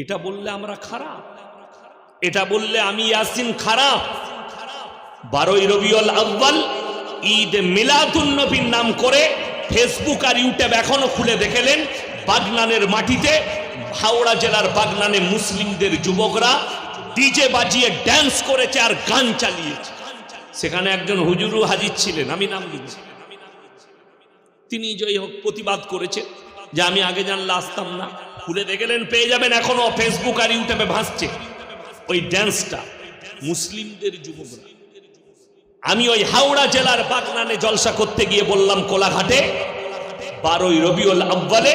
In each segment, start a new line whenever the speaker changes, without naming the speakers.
এটা বললে আমরা খারাপ। এটা বললে আমি ইয়াসিন খারাপ। বারোই রবিউল আব্বাল ঈদ মিলাদুন নবীর নাম করে ফেসবুক আর ইউটিউব এখনও খুলে দেখেলেন। বাগনানের মাটিতে হাওড়া জেলার বাগনানে মুসলিমদের যুবকরা ডিজে বাজিয়ে ড্যান্স করেছে আর গান চালিয়েছে। সেখানে একজন হুজুরু হাজির ছিলেন, আমি নাম দিচ্ছি। তিনি জয় হোক প্রতিবাদ করেছেন যে আমি আগে জানলে আসতাম না। খুলে দেখলেন, পেয়ে যাবেন এখনও ফেসবুক আর ইউটিউবে ভাসছে। ওই ড্যান্সটা মুসলিমদের যুবকরা। আমি ওই হাওড়া জেলার বাগনানে জলসা করতে গিয়ে বললাম, কোলাঘাটে, বারোই রবিউল আব্বালে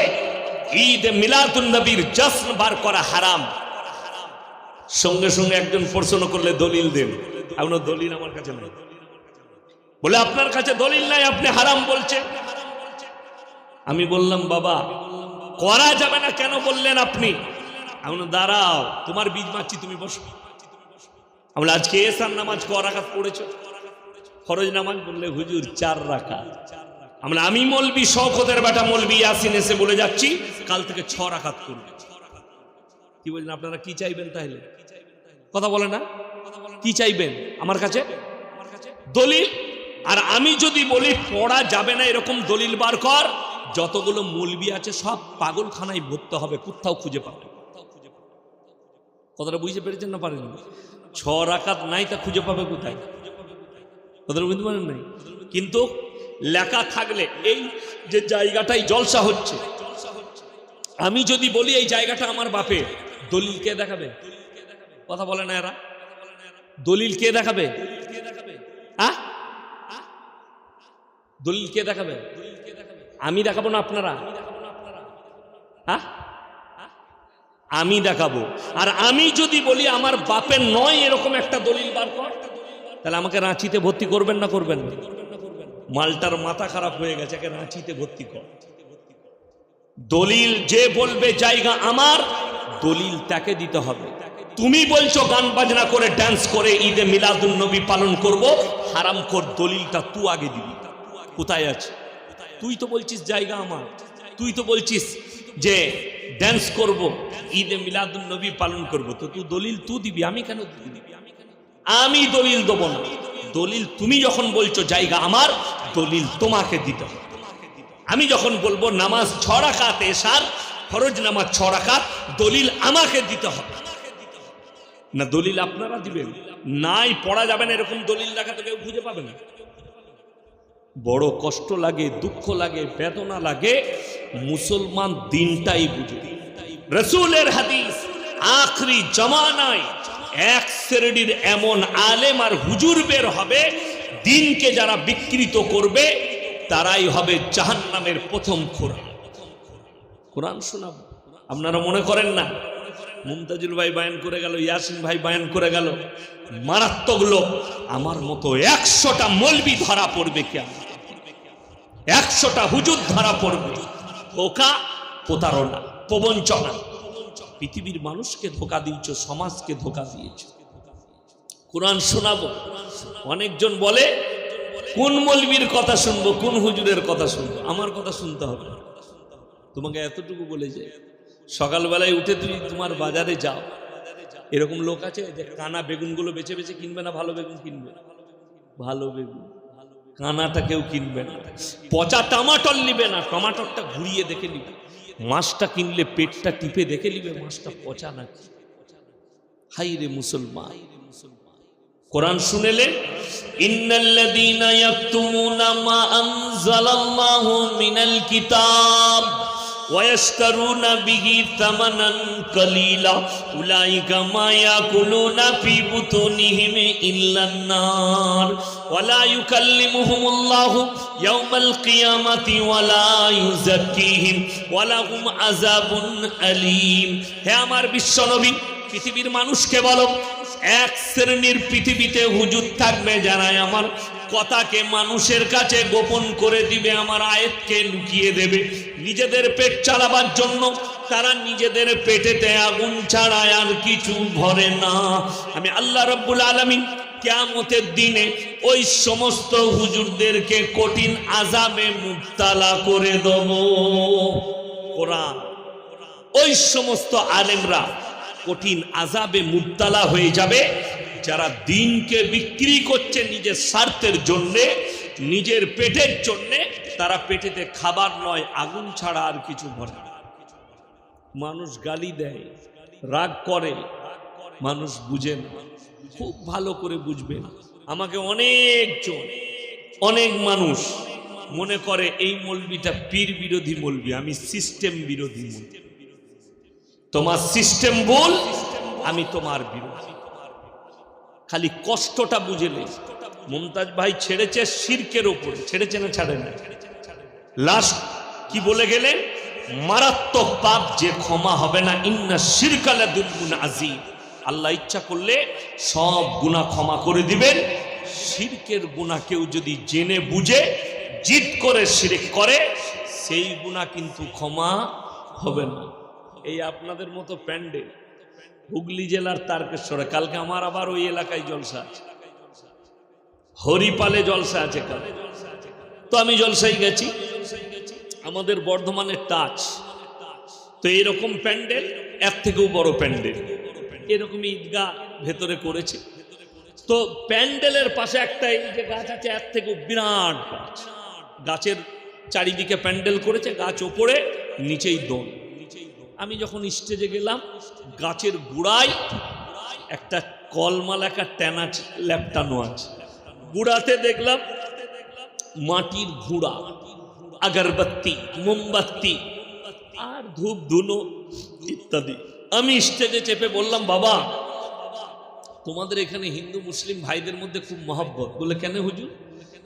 ঈদ মিলাদুন নবীর জশ্ন বার করা হারাম। সঙ্গে সঙ্গে একজন প্রশ্ন করলে, দলিল দেন। এখনও দলিল আমার কাছে নেই। বলে, আপনার কাছে দলিল নাই, আপনি হারাম বলছেন। আমি বললাম, বাবা করা যাবে না কেন বললেন আপনি? এখন দাঁড়াও, তোমার বীজ মারছি তুমি বসো। আমরা আজকে এসার নামাজ ক রাখাত পড়েছ? ফরজ নামাজ বললে হুজুর চার রাখা আমরা আমি মলবি, শওকতের বেটা মলবি, ইয়াসিন এসে বলে যাচ্ছি, কাল থেকে ছ রাখাত করবে। কি বলছেন আপনারা কি চাইবেন তাহলে? কথা বলে না। কি চাইবেন আমার কাছে? দলিল? আর আমি যদি বলি, পড়া যাবে না এরকম দলিল বার কর। যতগুলো মলবি আছে, সব পাগলখানায় ভরতে হবে, কোথাও খুঁজে পাবে কথাটা বুঝতে পেরেছেন না পারেন ছ রাকাত নাই তা খুঁজে পাবে কোথায়? কথাটা বুঝতে পারেন নাই? কিন্তু লেখা থাকলে, এই যে জায়গাটাই জলসা হচ্ছে, আমি যদি বলি এই জায়গাটা আমার বাপে দলিল কে দেখাবে? কথা বলে না এরা। দলিল কে দেখাবে? দলিল কে দেখাবে? আমি দেখাবো না আপনারা? হ্যাঁ? আমি দেখাবো। আর আমি যদি বলি আমার বাপের নয় এরকম একটা দলিল বার কর, তাহলে আমাকে রাঁচিতে ভর্তি করবেন না করবেন? না মালটার মাথা খারাপ হয়ে গেছে রাঁচিতে ভর্তি কর। দলিল যে বলবে জায়গা আমার, দলিল তাকে দিতে হবে। তুমি বলছো গান বাজনা করে ড্যান্স করে, ঈদে মিলাদুল নবী পালন করব হারাম কর দলিলটা তু আগে দিবি। কোথায় আছে? তুই তো বলছিস জায়গা আমার। তুই তো বলছিস যে ড্যান্স করব, ঈদে মিলাদুন নবী পালন করব। তো তুই দলিল তুই দিবি, আমি কেন দিবি? আমি দলিল দেবো না। দলিল তুমি যখন বলছো জায়গা আমার, দলিল তোমাকে দিতে হবে। আমি যখন বলব নামাজ ছড়াকাত এসার ফরজ নামাজ ছড়াকাত দলিল আমাকে দিতে হবে। না, দলিল আপনারা দিবেন। নাই, পড়া যাবে না, এরকম দলিল দেখাতে কেউ খুঁজে পাবে না। বড় কষ্ট লাগে, দুঃখ লাগে, বেদনা লাগে, মুসলমান দিনটাই বুঝে রসুলের হাদিস, আখরি জমানায় এক শ্রেণির এমন আলেম আর হুজুর বের হবে, দিনকে যারা বিকৃত করবে, তারাই হবে জাহান নামের প্রথম খোরা। কোরআন শোনাবো। আপনারা মনে করেন না? মুমতাজুল ভাই বায়ান করে গেল, ইয়াসিন ভাই বায়ান করে গেল। মারাত্মক লোক, আমার মতো একশোটা মলবি ধরা পড়বে কে একশোটা হুজুর ধরা পড়বে। ধোকা, প্রতারণা, প্রবঞ্চনা। পৃথিবীর মানুষকে ধোকা দিয়েছ, সমাজকে ধোকা দিয়েছ। কোরআন শোনাবো। অনেকজন বলে, কোন মলবির কথা শুনব, কোন হুজুরের কথা শুনব? আমার কথা শুনতে হবে। তোমাকে এতটুকু বলে যে, সকালবেলায় উঠে তুমি তোমার বাজারে যাও। এরকম লোক আছে যে, কানা বেগুনগুলো বেছে বেছে কিনবে না, ভালো বেগুন কিনবে ভালো বেগুন। কানাটা কেউ কিনবে না। পচা টমাটর নিবে না, টমাটরটা ঘুরিয়ে দেখে নিবে। মাছটা কিনলে পেটটা টিপে দেখে নিবে মাছটা পচা না হাই রে মুসলমান। কোরআন শুনেলেন ইন্নাল্লাযীনা ইয়াকতুমুনা মা আনজালাল্লাহু মিনাল কিতাব। ويشترون به ثمنا قليلا أولئك ما يأكلون في بطونهم إلا النار ولا يكلمهم الله يوم القيامة ولا يزكيهم ولهم عذاب أليم হে আমার বিশ্বনবী পৃথিবীর মানুষকে বলো এক শ্রেণীর পৃথিবীতে হুজুর থাকবে যারা আমার কথাকে মানুষের কাছে গোপন করে দিবে, আমার আয়াতকে লুকিয়ে দেবে। নিজেদের পেট চালাবার জন্য তারা নিজেদের পেটেতে আগুন ছাড়ায় আর কিছু ভরে না। আমি আল্লাহ রব্বুল আলমিন কেয়ামতের দিনে ওই সমস্ত হুজুরদেরকে কঠিন আজাবে মুক্তালা করে দেব। কোরআন। ওই সমস্ত আলেমরা কঠিন আজাবে মুবতালা হয়ে যাবে। যারা দিনকে বিক্রি করছে নিজের স্বার্থের জন্যে, নিজের পেটের জন্যে, তারা পেটেতে খাবার নয়, আগুন ছাড়া আর কিছু ভরে মানুষ গালি দেয়, রাগ করে, মানুষ বুঝে না। খুব ভালো করে বুঝবেন। আমাকে অনেকজন অনেক মানুষ মনে করে এই মলবিটা পীর বিরোধী মলবি, আমি সিস্টেম বিরোধী তোমার সিস্টেম বল আমি তোমার বিরোধী। খালি কষ্টটা বুঝে বুঝেলে মমতাজ ভাই ছেড়েছে শিরকের ওপরে। ছেড়েছে না ছাড়ে না লাস্ট কি বলে গেলেন? মারাত্মক পাপ যে ক্ষমা হবে না। ইন্না শিরকালা দুলগুন আজি আল্লাহ ইচ্ছা করলে সব গুনাহ ক্ষমা করে দিবেন। শিরকের গুনাহ কেউ যদি জেনে বুঝে, জিদ করে শিরিক করে, সেই গুনাহ কিন্তু ক্ষমা হবে না। এই আপনাদের মতো প্যান্ডেল হুগলি জেলার তারকেশ্বরে। কালকে আমার আবার ওই এলাকায় জলসা আছে। হরিপালে জলসা আছে তো আমি জলসাই গেছি। আমাদের বর্ধমানের টাচ। তো এরকম প্যান্ডেল, এর থেকেও বড় প্যান্ডেল। এরকম ঈদগাহ ভেতরে করেছে। তো প্যান্ডেলের পাশে একটা এই যে গাছ আছে, এর থেকেও বিরাট গাছ। গাছের চারিদিকে প্যান্ডেল করেছে, গাছ ওপরে, নিচেই দোল। আমি যখন স্টেজে গেলাম, গাছের গুড়ায় একটা কলমালাকা ট্যানা ল্যাপটানো আছে। গুড়াতে দেখলাম মাটির ঘুড়া, আগরবাতি, মোমবাতি আর ধূপ ধুনো ইত্যাদি। আমি স্টেজে চেপে বললাম, বাবা, তোমাদের এখানে হিন্দু, মুসলিম ভাইদের মধ্যে খুব মহব্বত। বলে, কেন হুজুর?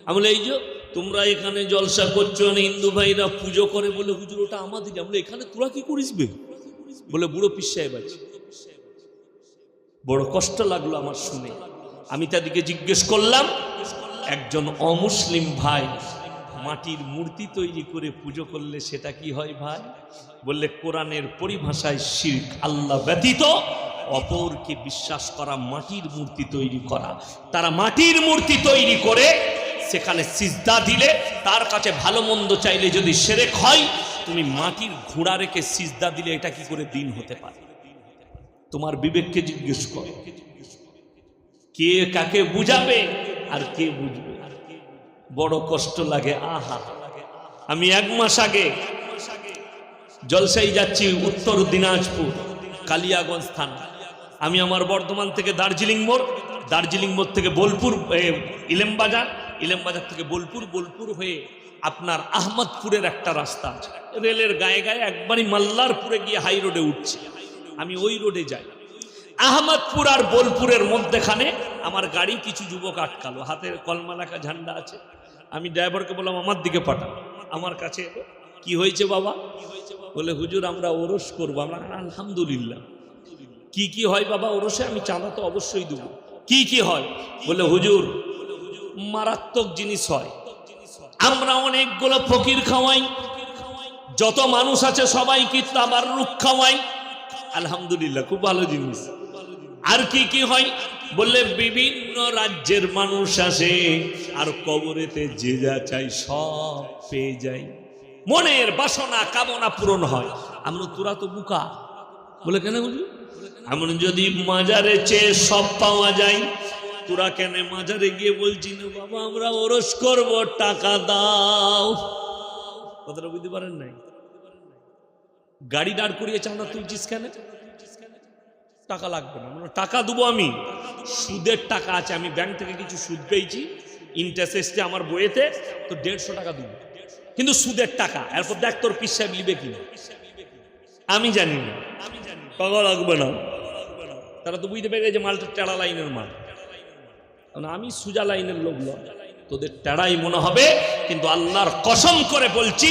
আমি এই যে তোমরা এখানে জলসা করছ না হিন্দু ভাইরা পুজো করে বলে, হুজুর, ওটা আমাদের আমরা এখানে, তোরা কি করিস বে? বলে, বুড়ো পিসায় বাড়ি বড় কষ্ট লাগল আমার শুনে। আমি তাদেরকে জিজ্ঞেস করলাম, একজন অমুসলিম ভাই মাটির মূর্তি তৈরি করে পুজো করলে সেটা কি হয় ভাই? বললে, কোরআনের পরিভাষায় শির্ক আল্লাহ ব্যতীত অপরকে বিশ্বাস করা মাটির মূর্তি তৈরি করা। তারা মাটির মূর্তি তৈরি করে সেখানে সিজদা দিলে, তার কাছে ভালো মন্দ চাইলে যদি সেরেক হয়, তুমি মাটির ঘোড়া রেখে সিজদা দিলে এটা কি করে দিন হতে পারে? তোমার বিবেককে জিজ্ঞেস করো। কে কাকে বুঝাবে আর কে বুঝবে? বড় কষ্ট লাগে, আহা। আমি এক মাস আগে জলসাই যাচ্ছি উত্তর দিনাজপুর, কালিয়াগঞ্জ থানা। আমি আমার বর্ধমান থেকে দার্জিলিং মোড় দার্জিলিং মোড় থেকে বোলপুর ইলেমবাজার। ইলেমবাজার থেকে বোলপুর বোলপুর হয়ে আপনার আহমদপুরের একটা রাস্তা আছে। রেলের গায়ে গায়ে একবারই মাল্লারপুরে গিয়ে হাই রোডে উঠছি। আমি ওই রোডে যাই। আহমদপুর আর বোলপুরের মধ্যেখানে আমার গাড়ি কিছু যুবক আটকালো। হাতে কলমালাকা ঝান্ডা আছে। আমি ড্রাইভারকে বললাম, আমার দিকে পাঠাও। আমার কাছে কি হয়েছে বাবা? বলে, হুজুর, আমরা ওরস করব। আমরা আলহামদুলিল্লাহ। কি কি হয় বাবা ওরসে? আমি চাঁদা তো অবশ্যই দেবো। কি কি হয়? বলে, হুজুর মারাত্মক জিনিস হয়। আমরা অনেকগুলো ফকির খাওয়াই। যত মানুষ আছে সবাই কি তাবার রুখ খাওয়াই। আলহামদুলিল্লাহ, খুব ভালো জিনিস। আর কি কি হয়? বললে বিভিন্ন রাজ্যের মানুষ আসে, আর কবরেতে যে যা চাই সব পেয়ে যায়। মনের বাসনা, কামনা পূরণ হয়। আমরা তোরা তো বুকা। বলে কেন বুঝলি এমন যদি মাজারে চেয়ে সব পাওয়া যায় তোরা কেন মাজারে গিয়ে বলছি না, বাবা, আমরা ওরস করব, টাকা দাও। কথাটা বুঝতে পারেন নাই? গাড়ি দাঁড় করিয়ে চাঁদা তুলছিস কেন? টাকা লাগবে না। টাকা দেবো আমি। সুদের টাকা আছে, আমি ব্যাংক থেকে কিছু সুদ পেয়েছি ইন্টারেস্ট এসছে আমার বইয়েতে, তো দেড়শো টাকা দেবো। কিন্তু সুদের টাকা, এরপর দেখ তোর পিস সাহেব নিবে কিনা আমি জানি না। টাকা লাগবে না। তারা তো বুঝতে পেরে যে মালটা টেড়া লাইনের মাল। আমি সুজা লাইনের লোক তোদের টেড়াই মনে হবে, কিন্তু আল্লাহর কসম করে বলছি,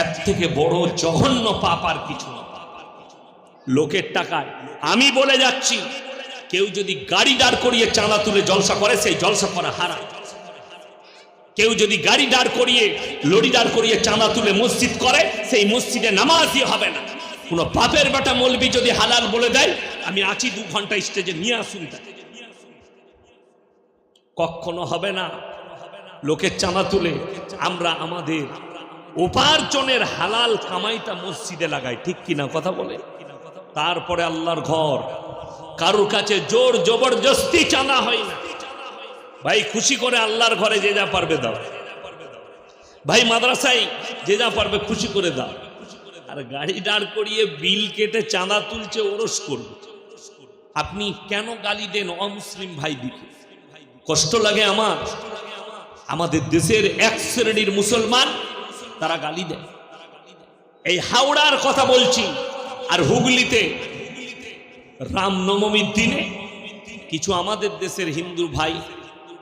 এর থেকে বড় জঘন্য পাপ আর কিছু না। লোকের টাকায় আমি বলে যাচ্ছি, কেউ যদি গাড়ি দাঁড় করিয়ে চাঁদা তুলে জলসা করে, সেই জলসা করা হারা কেউ যদি গাড়ি দাঁড় করিয়ে লড়ি দাঁড় করিয়ে চাঁদা তুলে মসজিদ করে, সেই মসজিদে নামাজই হবে না। কোনো পাপের বেটা মলবি যদি হালাল বলে দেয়, আমি আছি দু ঘণ্টা স্টেজে, নিয়ে আসুন তাকে। কখনো হবে না। লোকের চাঁদা তুলে আমরা আমাদের উপার্জনের হালাল কামাইটা মসজিদে লাগাই, ঠিক কিনা কথা বলে? তারপরে আল্লাহর ঘর, কারোর কাছে জোর জবরদস্তি চাঁদা হয় না। ভাই, খুশি করে আল্লাহর ঘরে যে যা পারবে দাও। ভাই মাদ্রাসাই যে যা পারবে খুশি করে দাও। আর গাড়ি দাঁড় করিয়ে বিল কেটে চাঁদা তুলছে ওরস করবে। আপনি কেন গালি দেন অমুসলিম ভাই দিকে? কষ্ট লাগে আমার। আমাদের দেশের এক শ্রেণির মুসলমান, তারা গালি দেয়। এই হাওড়ার কথা বলছি, আর হুগলিতে রামনবমীর দিনে কিছু আমাদের দেশের হিন্দু ভাই,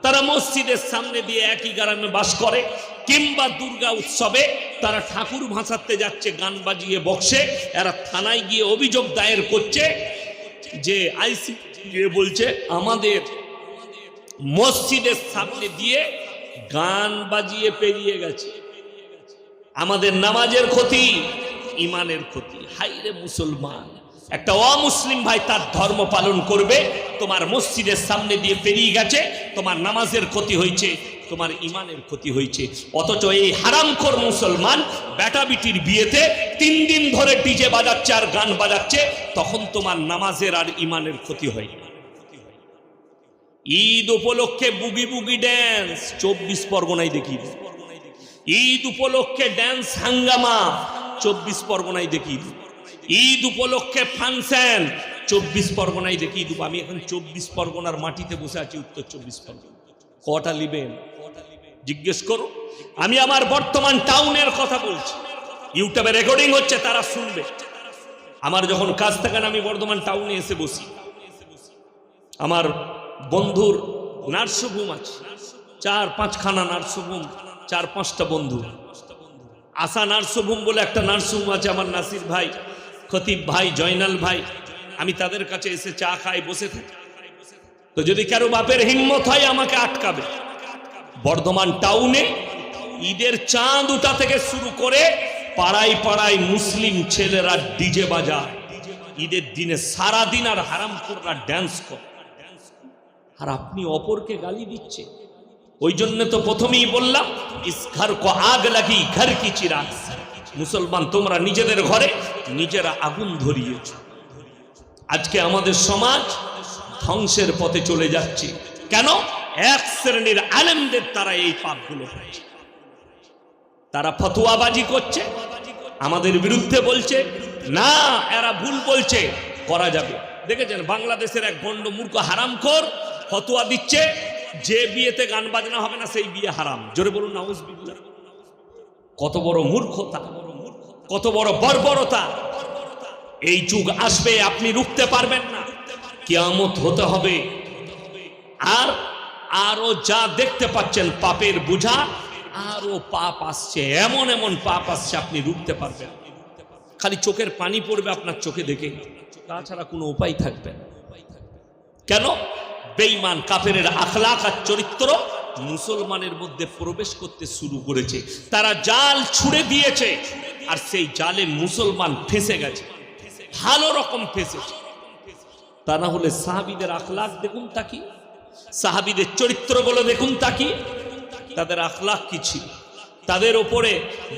তারা মসজিদের সামনে দিয়ে একই গ্রামে বাস করে, কিংবা দুর্গা উৎসবে তারা ঠাকুর ভাসাতে যাচ্ছে, গান বাজিয়ে বক্সে এরা থানায় গিয়ে অভিযোগ দায়ের করছে যে আইসি বলছে, আমাদের মসজিদের সামনে দিয়ে গান বাজিয়ে পেরিয়ে গেছে। আমাদের নামাজের ক্ষতি ইমানের ক্ষতি। হাইরে মুসলমান। একটা অমুসলিম ভাই তার ধর্ম পালন করবে, তোমার মসজিদের সামনে দিয়ে পেরিয়ে গেছে, তোমার নামাজের ক্ষতি হয়েছে, তোমার ইমানের ক্ষতি হয়েছে। অথচ এই হারামখোর মুসলমান বেটা বিটির বিয়েতে তিন দিন ধরে ডিজে বাজাচ্ছে আর গান বাজাচ্ছে, তখন তোমার নামাজের আর ইমানের ক্ষতি হয় ঈদ উপলক্ষে বুগি বুগি ড্যান্স চব্বিশ পরগনায় দেখি ঈদ উপলক্ষে ড্যান্স হাঙ্গামা, চব্বিশ পরগনায় দেখি ঈদ উপলক্ষে ফাংশন চব্বিশ পরগনায় দেখি আমি এখন চব্বিশ পরগনার মাটিতে বসে আছি, উত্তর চব্বিশ পরগনা। কটা লিবেন জিজ্ঞেস করো। আমি আমার বর্তমান টাউনের কথা বলছি। ইউটিউবে রেকর্ডিং হচ্ছে, তারা শুনবে। আমার যখন কাজ থাকে না, আমি বর্ধমান টাউনে এসে বসি। আমার বন্ধুর নার্সিংহোম আছে। চার পাঁচখানা নার্সিংহোম চার পাঁচটা বন্ধু। আশা নার্সিংহোম বলে একটা নার্সিংহোম আছে আমার নাসির ভাই, খতিব ভাই, জয়নাল ভাই। আমি তাদের কাছে এসে চা খাই, বসে থাকি। তো যদি কারও বাপের হিম্মত হয়, আমাকে আটকাবে। বর্ধমান টাউনে ঈদের চাঁদ উঠা থেকে শুরু করে পাড়ায় পাড়ায় মুসলিম ছেলেরা ডিজে বাজায়। ঈদের দিনে সারা দিন আর হারাম কররা ড্যান্স করে। আর আপনি অপরকে গালি দিচ্ছে। ওই জন্য তো প্রথমেই বললাম, ইস ঘর কো আগ লাগি, ঘর কি চিরাগ মুসলমান, তোমরা নিজেদের ঘরে নিজেরা আগুন ধরিয়েছ। আজকে আমাদের সমাজ ধ্বংসের পথে চলে যাচ্ছে। কেন? এক শ্রেণির আলেমদের তারা এই পাপগুলো হয়েছে তারা ফতুয়াবাজি করছে, আমাদের বিরুদ্ধে বলছে, না, এরা ভুল বলছে, করা যাবে। দেখেছেন, বাংলাদেশের এক গন্ড মূর্খ হারামখোর ফতুয়া দিচ্ছে, যে বিয়েতে গান বাজনা হবে না, সেই বিয়ে হারাম। জোরে বলুন নাউজ কত বড় মূর্খতা, কত বড় বর্বরতা। এই যুগ আসবে, আপনি রুখতে পারবেন না। কিয়ামত হতে হবে। আর আরও যা দেখতে পাচ্ছেন পাপের বোঝা, আরও পাপ আসছে, এমন এমন পাপ আসছে, আপনি রুখতে পারবেন। খালি চোখের পানি পড়বে আপনার চোখে দেখে। তাছাড়া কোনো উপায় থাকবে না। কেন? বেঈমান, কাফেরের আখলাক আর চরিত্র মুসলমানের মধ্যে প্রবেশ করতে শুরু করেছে। তারা জাল ছুড়ে দিয়েছে আর সেই জালে মুসলমান ফেসে গেছে। ভালো রকম ফেসেছে তা না হলে সাহাবিদের আখলাক দেখুন তাকি সাহাবিদের চরিত্রগুলো দেখুন তাকি তাদের আখলাক কি ছিল? তাদের ওপরে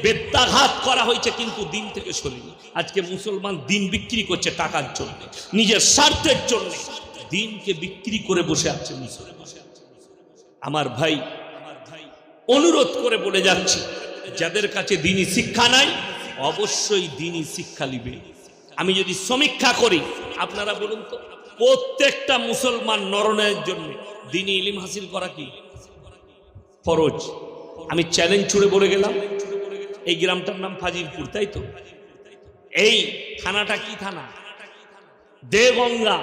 বেত্যাঘাত করা হয়েছে কিন্তু দিন থেকে সরিনি। আজকে মুসলমান দিন বিক্রি করছে টাকার জন্য, নিজের স্বার্থের জন্য। দিনকে বিক্রি করে বসে আছে আমার ভাই অনুরোধ করে বলে যাচ্ছি যাদের কাছে দিনই শিক্ষা নাই অবশ্যই দিনই শিক্ষা নিবে। আমি যদি সমীক্ষা করি আপনারা বলুন তো প্রত্যেকটা মুসলমান নরনের জন্য দিনই ইলিম হাসিল করা কি? ফরজ। আমি চ্যালেঞ্জ ছুড়ে বলে গেলাম। এই গ্রামটার নাম ফাজিলপুর তাই তো। এই থানাটা কি থানা? দেগঙ্গা,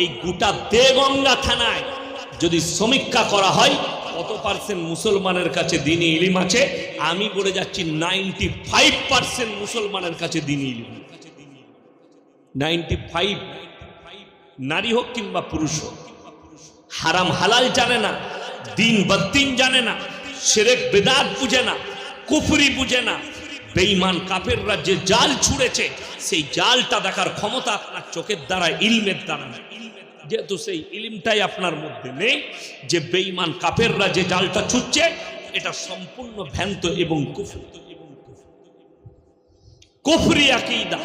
এই গোটা দেগঙ্গা থানায় যদি সমীক্ষা করা হয়, কত পার্সেন্ট মুসলমানের কাছে দিনই ইলিম আছে? আমি বলে যাচ্ছি নাইনটি ফাইভ পার্সেন্ট মুসলমানের কাছে দিনই ইলিম নাইনটি ফাইভ নারী হোক কিংবা পুরুষ হোক, হারাম হালাল জানে না, দিন বদ্দিন জানে না, সেরেক বেদাত বুঝে না, কুফরি বুঝে না বেঈমান কাফেররা যে জাল ছুঁড়েছে, সেই জালটা দেখার ক্ষমতা আপনার চোখের দ্বারা, ইলমের দ্বারা নেই। যেহেতু সেই ইলিমটাই আপনার মধ্যে নেই, যে বেঈমান কাফেররা যে জালটা ছুটছে এটা সম্পূর্ণ ভ্যান্ত এবং কুফরি। কুফরি আকিদা।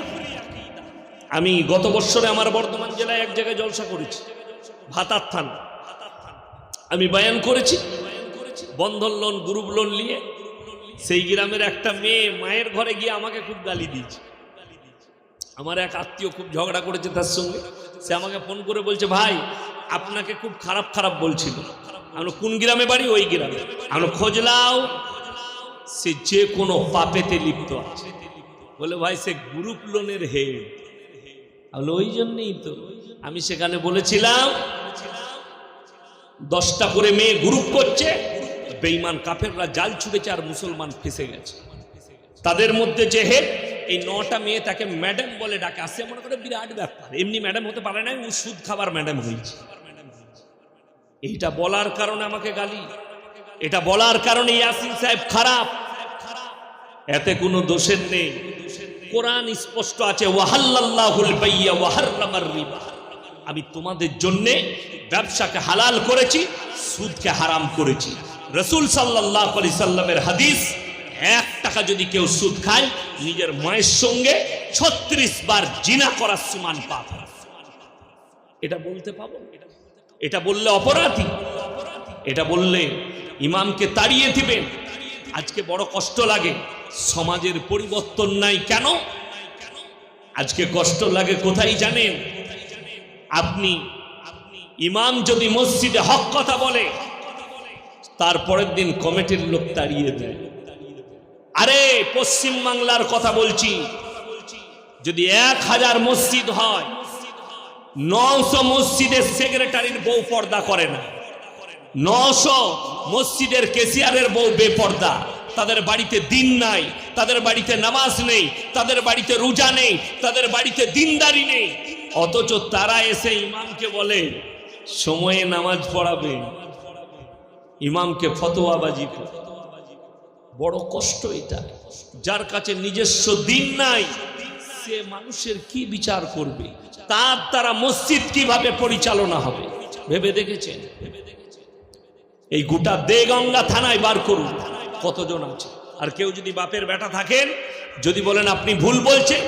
আমি গত বছরে আমার বর্ধমান জেলায় এক জায়গায় জলসা করেছি, ভাতার থান। আমি বায়ান করেছি, বন্ধন লোন গ্রুপ লোন নিয়ে সেই গ্রামের একটা মেয়ে মায়ের ঘরে গিয়ে আমাকে খুব গালি দিয়েছে। আমার এক আত্মীয় খুব ঝগড়া করেছে তার সঙ্গে। সে আমাকে ফোন করে বলছে, ভাই, আপনাকে খুব খারাপ খারাপ বলছিল। আমরা কোন গ্রামে বাড়ি? ওই গ্রামে। আমরা খোঁজলাও। সে যে কোনো পাপেতে লিপ্ত আছে। বলে, ভাই, সে গ্রুপ লোনের হেড। আমি ওই জন্যই তো। আমি সেখানে বলেছিলাম, দশটা করে মেয়ে গ্রুপ করছে বেইমান কাফেররা জাল ছুটেছে আর মুসলমান ফেসে গেছে। তাদের মধ্যে যে হেড এই নটা মেয়ে তাকে ম্যাডাম বলে ডাকে। আসে মনে করে বিরাট ব্যাপার। এমনি ম্যাডাম হতে পারে না সুদ খাবার ম্যাডাম হয়েছে। এইটা বলার কারণে আমাকে গালি। এটা বলার কারণে ইয়াসিন সাহেব খারাপ। এতে কোনো দোষের নেই। কোরআন স্পষ্ট আছে ওয়াহাল্লাহুল বাইয়া ওয়াহাররামার রিবা। আমি তোমাদের জন্য ব্যবসাকে হালাল করেছি, সুদকে হারাম করেছি। রসুল সাল্লাহ আলি সাল্লামের হাদিস, এক টাকা যদি কেউ সুদ খায়, নিজের মায়ের সঙ্গে ছত্রিশ বার জিনা করার সমান পাপ এটা বলতে পাবো? এটা বললে অপরাধী। এটা বললে ইমামকে তাড়িয়ে দিবেন। আজকে বড় কষ্ট লাগে। সমাজের পরিবর্তন নাই কেন? আজকে কষ্ট লাগে কোথায় জানেন? আপনি ইমাম যদি মসজিদে হক কথা বলে তারপরের দিন কমিটির লোক তাড়িয়ে দেয়। আরে, পশ্চিম বাংলার কথা বলছি। যদি এক হাজার মসজিদ হয় নশো মসজিদের সেক্রেটারির বউ পর্দা করে না। নশো মসজিদের কেসিয়ারের বউ বেপর্দা। তাদের বাড়িতে দিন নাই, তাদের বাড়িতে নামাজ নেই, তাদের বাড়িতে রোজা নেই, তাদের বাড়িতে দিনদারি নেই। অথচ তারা এসে ইমামকে বলে, সময়ে নামাজ পড়াবে। ইমামকে ফতোয়াবাজি বড় কষ্ট এটা। যার কাছে নিজস্ব দিন নাই, সে মানুষের কি বিচার করবে? তার তারা মসজিদ কীভাবে পরিচালনা হবে? ভেবে দেখেছেন? এই গোটা দেগঙ্গা থানায় বার করুন। কতজন আছে? আর কেউ যদি বাপের বেটা থাকেন, যদি বলেন আপনি ভুল বলছেন